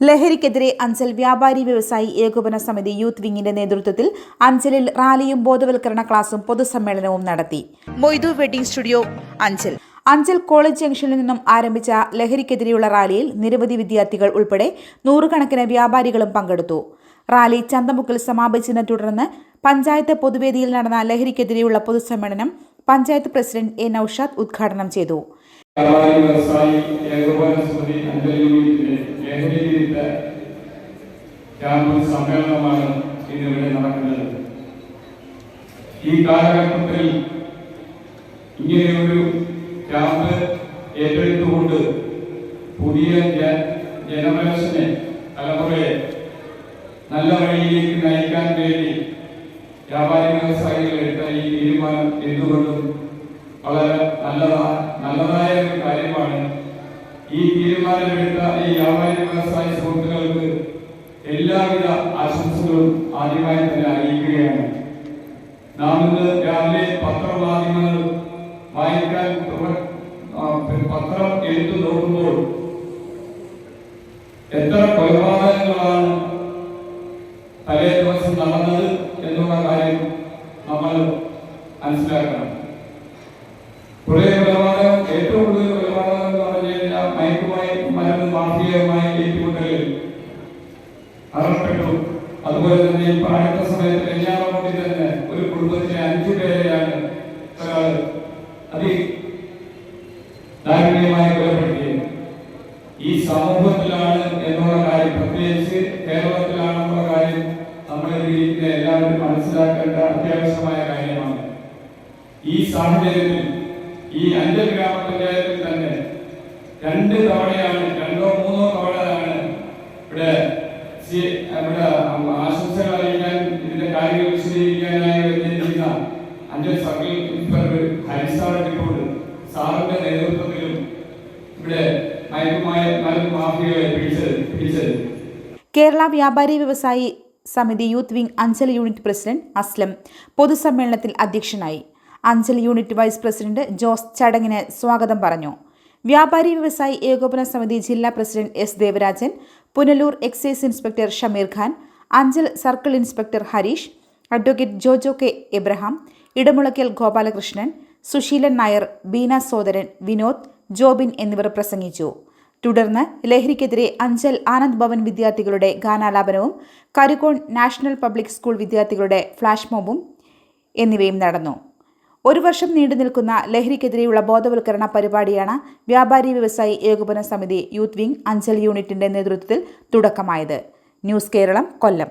ലഹരിക്കെതിരെ അഞ്ചൽ വ്യാപാരി വ്യവസായി ഏകോപന സമിതി യൂത്ത് വിങ്ങിന്റെ നേതൃത്വത്തിൽ അഞ്ചലിൽ റാലിയും ബോധവൽക്കരണ ക്ലാസും പൊതുസമ്മേളനവും നടത്തി. Moidu wedding studio Anchal. Anchal college ജംഗ്ഷനിൽ നിന്നും ആരംഭിച്ച ലഹരിക്കെതിരെയുള്ള റാലിയിൽ നിരവധി വിദ്യാർത്ഥികൾ ഉൾപ്പെടെ നൂറുകണക്കിന് വ്യാപാരികളും പങ്കെടുത്തു. റാലി ചന്തമുക്കിൽ സമാപിച്ചതിനെ തുടർന്ന് പഞ്ചായത്ത് പൊതുവേദിയിൽ നടന്ന ലഹരിക്കെതിരെയുള്ള പൊതുസമ്മേളനം പഞ്ചായത്ത് പ്രസിഡന്റ് എ നൌഷാദ് ഉദ്ഘാടനം ചെയ്തു വ്യാപാരി വ്യവസായി ഏകോപന സമിതി അഞ്ചൽ യൂണിറ്റിന്റെ ലഹരി വിരുദ്ധ ക്യാമ്പ് സമ്മേളനമാണ് ഇന്നിവിടെ നടക്കുന്നത്. ഈ കാലഘട്ടത്തിൽ ഇങ്ങനെയൊരു ക്യാമ്പ് ഏറ്റെടുത്തുകൊണ്ട് പുതിയ ജ- ജനറേഷനെ തലമുറയെ നല്ല വഴിയിലേക്ക് നയിക്കാൻ വേണ്ടി വ്യാപാരി വ്യവസായികൾ എടുത്ത ഈ തീരുമാനം എന്തുകൊണ്ടും വളരെ നല്ലതാ നല്ലതായ ഒരു കാര്യമാണ്. ഈ തീരുമാനമെടുത്ത ഈ വ്യാപാരി വ്യവസായ സുഹൃത്തുക്കൾക്ക് എല്ലാവിധ ആശംസകളും ആദ്യമായി തന്നെ അറിയിക്കുകയാണ്. നാം ഇന്ന് രാവിലെ പത്രമാധ്യമങ്ങൾ വായിക്കാൻ പത്രം എടുത്തു നോക്കുമ്പോൾ എത്ര കൊലപാതകങ്ങളാണ് തലേ ദിവസം നടന്നത് എന്നുള്ള കാര്യം നമ്മൾ മനസ്സിലാക്കണം. കുറെ അടുത്ത സമയത്ത് കല്യാണമോട്ടി തന്നെ ഒരു കുടുംബത്തിലെ അഞ്ചു പേരെയാണ് ഒരാൾ അതി ദാരുണ്യമായി കൊലപ്പെടുത്തിയത്. ഈ സമൂഹത്തിലാണ് എന്നുള്ള കാര്യം പ്രത്യേകിച്ച് കേരളത്തിലാണെന്നുള്ള കാര്യം നമ്മുടെ ഇതിൽ എല്ലാവരും മനസ്സിലാക്കേണ്ട അത്യാവശ്യമായ കാര്യമാണ്. ഈ സാഹചര്യത്തിൽ ഈ അഞ്ചൽ ഗ്രാമപഞ്ചായത്തിൽ തന്നെ രണ്ട് തവണയാണ് രണ്ടോ മൂന്നോ തവണയാണ് ഇവിടെ സി- ഇവിടെ ആശംസകൾ അറിയിക്കാൻ ഇതിന്റെ വിശദീകരിക്കാനായി എത്തിയിരിക്കുന്ന അഞ്ചൽ സർക്കിൾ ഇൻസ്പെക്ടർ സാറിന്റെ നേതൃത്വത്തിലും ഇവിടെ മയക്കുമായ മാഫിയകളെ പിടിച്ചത്. കേരള വ്യാപാരി വ്യവസായി സമിതി youth wing Anchal unit president Aslam പൊതുസമ്മേളനത്തിൽ അധ്യക്ഷനായി. Anchal unit vice president Jose ചടങ്ങിന് സ്വാഗതം പറഞ്ഞു. വ്യാപാരി വ്യവസായി ഏകോപന സമിതി ജില്ലാ president S Devarajan Punalur excise inspector Shameer Khan Anchal circle inspector Harish advocate Jojo K Abraham Edamulakkal Gopalakrishnan Susheelan Nair Beena Sodaran Vinod Jobin എന്നിവർ പ്രസംഗിച്ചു. തുടർന്ന് ലഹരിക്കെതിരെ അഞ്ചൽ ആനന്ദ് ഭവൻ വിദ്യാർത്ഥികളുടെ ഗാനാലാപനവും കരിക്കോൺ നാഷണൽ പബ്ലിക് സ്കൂൾ വിദ്യാർത്ഥികളുടെ ഫ്ലാഷ് മോബും എന്നിവയും നടന്നു. ഒരു വർഷം നീണ്ടു നിൽക്കുന്ന ലഹരിക്കെതിരെയുള്ള ബോധവൽക്കരണ പരിപാടിയാണ് വ്യാപാരി വ്യവസായി ഏകോപന സമിതി യൂത്ത് വിംഗ് അഞ്ചൽ യൂണിറ്റിന്റെ നേതൃത്വത്തിൽ തുടക്കമായത്. ന്യൂസ് കേരളം കൊല്ലം.